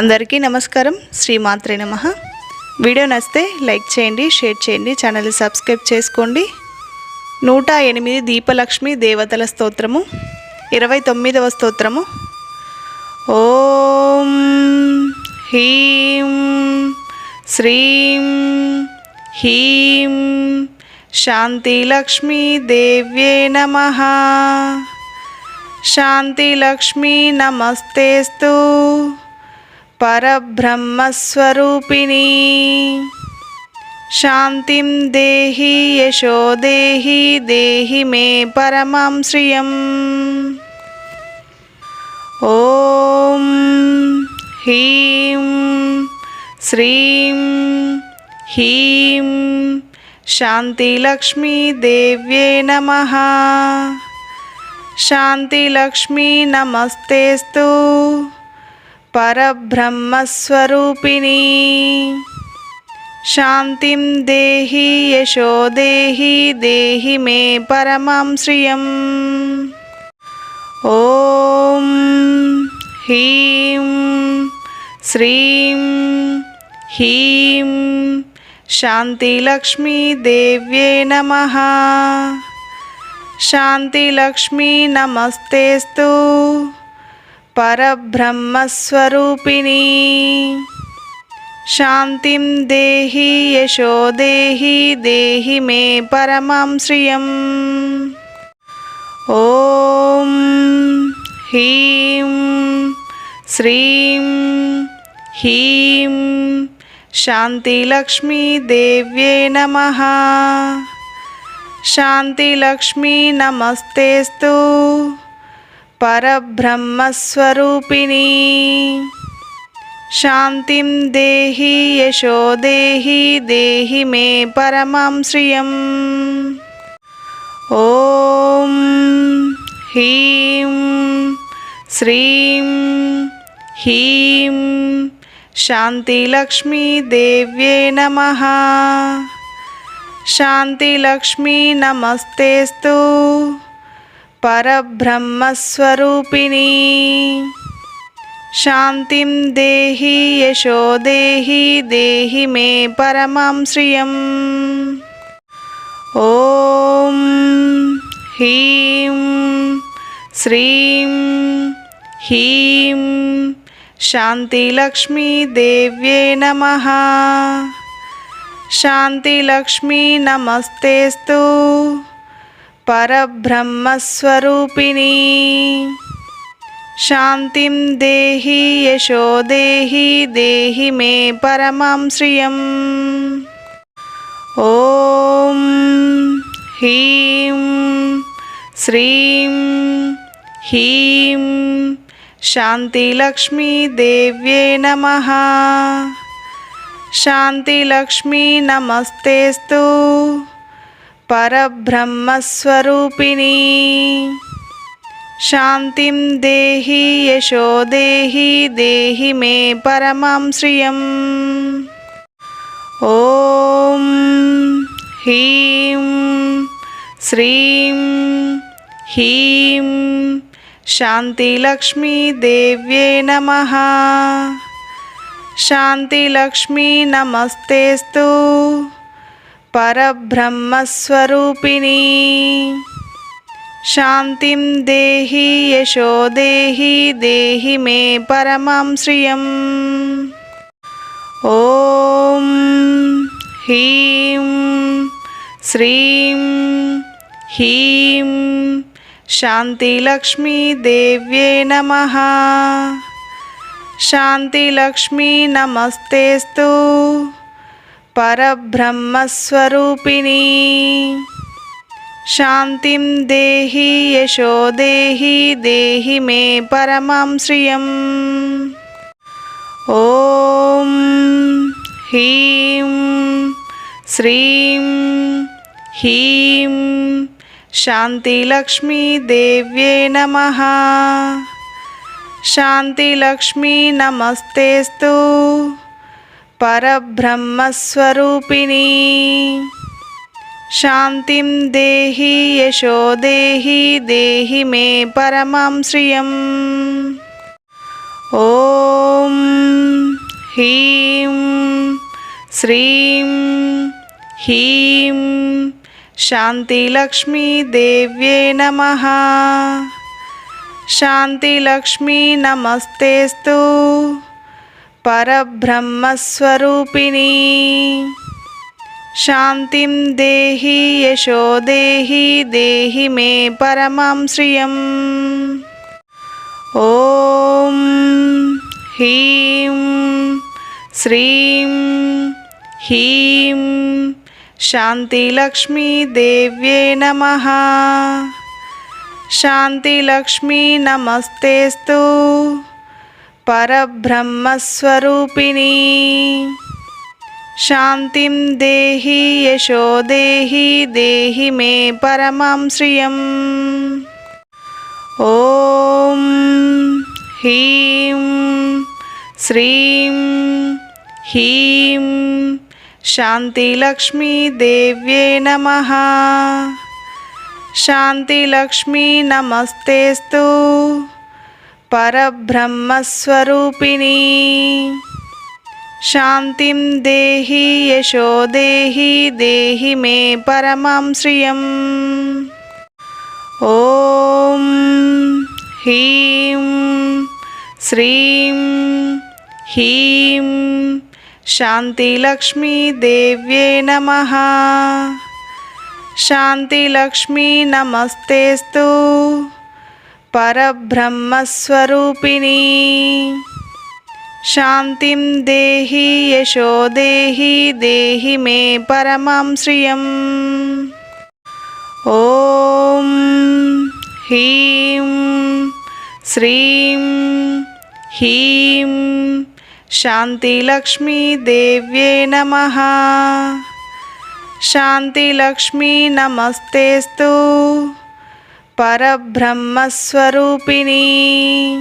అందరికీ నమస్కారం. శ్రీమాత్రే నమ. వీడియో నచ్చితే లైక్ చేయండి షేర్ చేయండి ఛానల్ని సబ్స్క్రైబ్ చేసుకోండి. నూట ఎనిమిది దీపలక్ష్మి దేవతల స్తోత్రము. ఇరవై తొమ్మిదవ స్తోత్రము. ఓం హీం శ్రీం హీం శాంతిలక్ష్మీ దేవ్యే నమః. శాంతిలక్ష్మీ నమస్తేస్తు. పరబ్రహ్మస్వరూపిణి. శాంతిం దేహి యశో దేహి దేహి మే పరమాం శ్రియం. ఓం హీం శ్రీం హీం శాంతిలక్ష్మీ దేవ్యే నమః. శాంతిలక్ష్మీ నమస్తేస్తు. పరబ్రహ్మస్వరూపిణి. శాంతిం దేహి యశో దేహి దేహి మే పరమం శ్రియం. ఓం హీం శ్రీం హీం శాంతిలక్ష్మీదేవ్యే నమ. శాంతిలక్ష్మీ నమస్తేస్తు. परब्रह्मस्वरूपिणी। शान्तिं देहि यशो देहि देहि मे परमां श्रियम्। ॐ श्रीं ह्रीं शान्तिलक्ष्मीदेव्यै नमः। शान्तिलक्ष्मी नमस्तेस्तु పరబ్రహ్మస్వరూపిణి. శాంతిం దేహి యశో దేహి దేహి మే పరమం శ్రియం. ఓం హీం శ్రీం హీం శాంతిలక్ష్మీ దేవ్యే నమః. శాంతిలక్ష్మీ నమస్తేస్తు. పరబ్రహ్మస్వరూపిణి. శాంతిం దేహి యశో దేహి దేహి మే పరమం శ్రియం. ఓం హీం శ్రీం హీం శాంతిలక్ష్మీ దేవ్యే నమః. శాంతిలక్ష్మీ నమస్తేస్తు. परब्रह्मस्वरूपिणी। शान्तिं देहि यशो देहि देहि मे परमां श्रियम्। ॐ ह्रीं, श्रीं ह्रीं, शान्तिलक्ष्मीदेव्यै नमः। शान्तिलक्ष्मी नमस्तेस्तु परब्रह्मस्वरूपिणी। शान्तिं देहि यशो देहि देहि मे परमां श्रियम्। ॐ ह्रीं श्रीं ह्रीं शान्तिलक्ष्मीदेव्यै नमः। शान्तिलक्ष्मी नमस्तेस्तु परब्रह्मस्वरूपिणी। शान्तिं देहि यशो देहि देहि मे परमं श्रियम्। ॐ ह्रीं श्रीं ह्रीं शान्तिलक्ष्मीदेव्यै नमः। शान्तिलक्ष्मी नमस्तेस्तु परब्रह्मस्वरूपिणी। शान्तिं देहि यशो देहि देहि मे परमां श्रियम्। ॐ श्रीं ह्रीं शान्तिलक्ष्मीदेव्यै नमः। शान्तिलक्ष्मी नमस्तेस्तु పరబ్రహ్మస్వరూపిణి. శాంతిం దేహి యశో దేహి దేహి మే పరమం శ్రియం. ఓం హ్రీం శ్రీం హీం శాంతిలక్ష్మీదేవ్యే నమ. శాంతిలక్ష్మీ నమస్తేస్తు. परब्रह्मस्वरूपिणी। शान्तिं देहि यशो देहि देहि मे परमं श्रियम्। ॐ ह्रीं श्रीं ह्रीं शान्तिलक्ष्मीदेव्यै नमः। शान्तिलक्ष्मी नमस्तेस्तु परब्रह्मस्वरूपिणी। शान्तिं देहि यशो देहि देहि मे परमां श्रियम्। ॐ ह्रीं, श्रीं ह्रीं शान्तिलक्ष्मीदेव्यै नमः। शान्तिलक्ष्मी नमस्तेस्तु परब्रह्मस्वरूपिणी। शान्तिं देहि यशो देहि देहि मे परमं श्रियम्। ॐ ह्रीं श्रीं ह्रीं शान्तिलक्ष्मीदेव्यै नमः। शान्तिलक्ष्मी नमस्तेस्तु परब्रह्मस्वरूपिणी। शान्तिं देहि यशो देहि देहि मे परमं श्रियम्। ॐ ह्रीं श्रीं ह्रीं शान्तिलक्ष्मीदेव्यै नमः। शान्तिलक्ष्मी नमस्तेस्तु పరబ్రహ్మస్వరూపిణి.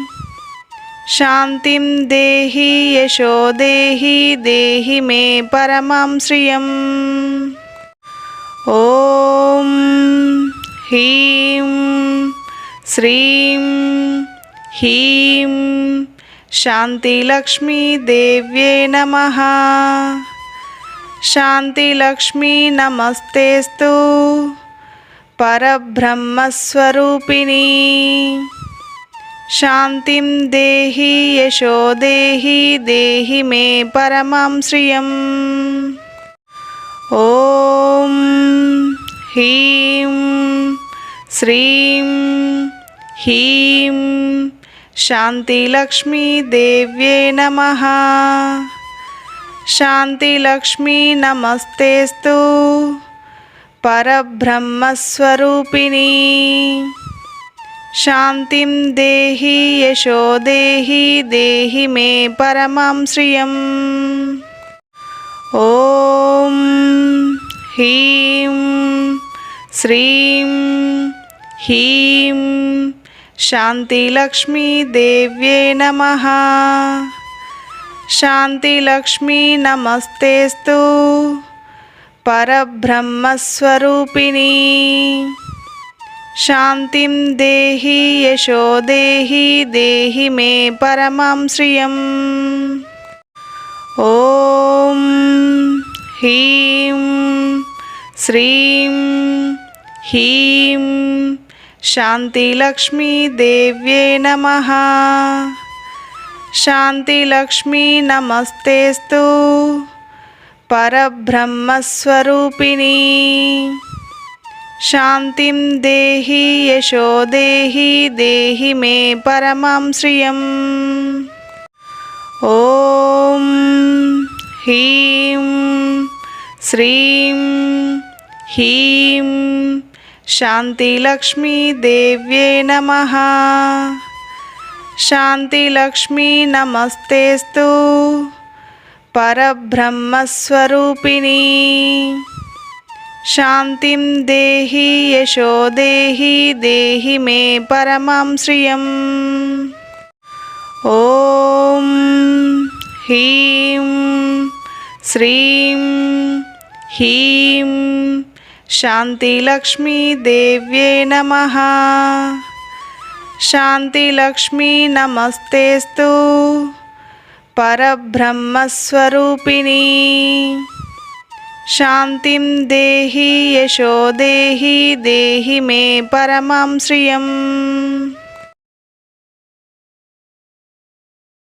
శాంతిం దేహి యశో దేహి దేహి మే పరమాం శ్రియం. ఓం హ్రీం శ్రీం హ్రీం శాంతిలక్ష్మీదేవ్యే నమ. శాంతిలక్ష్మీ నమస్తేస్తు. परब्रह्मस्वरूपिणी। शान्तिं देहि यशो देहि देहि मे परमं श्रियम्। ॐ ह्रीं श्रीं ह्रीं शान्तिलक्ष्मीदेव्यै नमः। शान्तिलक्ष्मी नमस्तेस्तु పరబ్రహ్మస్వరూపిణి. శాంతిం దేహి యశో దేహి దేహి మే పరమం శ్రియం. ఓం హ్రీం శ్రీం హ్రీం శాంతిలక్ష్మీదేవ్యే నమ. శాంతిలక్ష్మీ నమస్తేస్తు. परब्रह्मस्वरूपिणी। शान्तिं देहि यशो देहि देहि मे परमं श्रियम्। ॐ श्रीं ह्रीं शान्तिलक्ष्मीदेव्यै नमः। शान्तिलक्ष्मी नमस्तेस्तु परब्रह्मस्वरूपिणी। शान्तिं देहि यशो देहि देहि मे परमं श्रियम्। ॐ ह्रीं श्रीं ह्रीं शान्तिलक्ष्मीदेव्यै नमः। शान्तिलक्ष्मी नमस्तेस्तु परब्रह्मस्वरूपिणी। शान्तिं देहि यशो देहि देहि मे परमां श्रियम्। ॐ ह्रीं श्रीं ह्रीं शान्तिलक्ष्मीदेव्यै नमः। शान्तिलक्ष्मी नमस्तेस्तु పరబ్రహ్మస్వరూపిణి. శాంతిం దేహి యశో దేహి దేహి మే పరమం శ్రియం